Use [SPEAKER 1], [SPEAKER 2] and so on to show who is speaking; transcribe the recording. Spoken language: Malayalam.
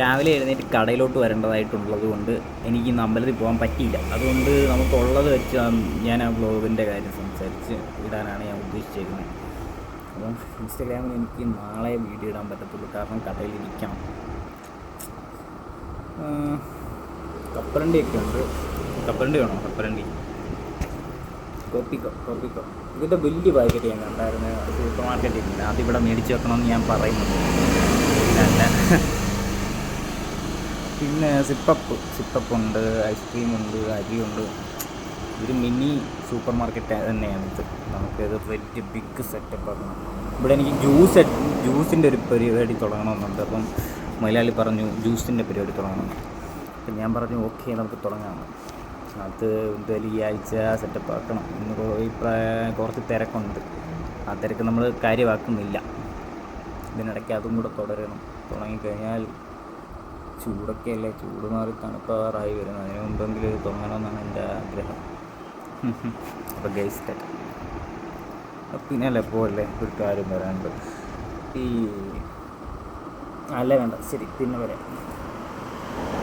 [SPEAKER 1] രാവിലെ എഴുന്നേറ്റ് കടയിലോട്ട് വരേണ്ടതായിട്ടുള്ളത് കൊണ്ട് എനിക്ക് ഇന്ന് അമ്പലത്തിൽ പോകാൻ പറ്റിയില്ല. അതുകൊണ്ട് നമുക്കുള്ളത് വെച്ച് ഞാൻ ആ ബ്ലോഗിന്റെ കാര്യം സംസാരിച്ച് ഇടാനാണ് ഞാൻ ഉദ്ദേശിച്ചിരിക്കുന്നത് അപ്പം ഇൻസ്റ്റാഗ്രാമിൽ എനിക്ക് നാളെ വീഡിയോ ഇടാൻ പറ്റത്തുള്ളൂ. കാരണം കടയിൽ ഇരിക്കണം കപ്പലണ്ടിയൊക്കെ ഉണ്ട് കപ്പലണ്ടി വേണോ? കപ്പലണ്ടി. കോപ്പിക്കോ കോപ്പിക്കോ ഇതിന്റെ വലിയ പാക്കറ്റ് ഞാൻ കണ്ടായിരുന്നു. സൂപ്പർ മാർക്കറ്റിൽ അതിവിടെ മേടിച്ച് വെക്കണമെന്ന് ഞാൻ പറയുന്നു. അല്ല പിന്നെ സിപ്പപ്പ് സിപ്പപ്പ് ഉണ്ട് ഐസ്ക്രീം ഉണ്ട് അരിയുണ്ട്. ഒരു മിനി സൂപ്പർ മാർക്കറ്റ് തന്നെയാണ് ഇത്. നമുക്കിത് വലിയ ബിഗ് സെറ്റപ്പ് ആക്കണം. ഇവിടെ എനിക്ക് ജ്യൂസ് ജ്യൂസിന്റെ ഒരു പരിപാടി തുടങ്ങണമെന്നുണ്ട്. അപ്പം മലയാളി പറഞ്ഞു ജ്യൂസിന്റെ പരിപാടി തുടങ്ങണം. അപ്പം ഞാൻ പറഞ്ഞു ഓക്കെ നമുക്ക് തുടങ്ങാം. അത് എന്തായാലും ഈ ആഴ്ച സെറ്റപ്പ് ആക്കണം ഇന്ന് കുറച്ച് തിരക്കുണ്ട്. ആ തിരക്ക് നമ്മൾ കാര്യമാക്കുന്നില്ല. ഇതിനിടയ്ക്ക് അതും കൂടെ തുടരണം. തുടങ്ങിക്കഴിഞ്ഞാൽ ചൂടൊക്കെ അല്ലേ? ചൂട് മാറി തണുപ്പാറായി വരുന്നത് അതിന് മുമ്പെങ്കിലും ഇത് എന്റെ ആഗ്രഹം. അപ്പോൾ ഗൈസ്റ്റ് പിന്നെ അല്ലേ പോകല്ലേ ഒരു കാര്യം വരാനുണ്ട് ഈ അല്ല വേണ്ട. ശരി പിന്നെ വരാം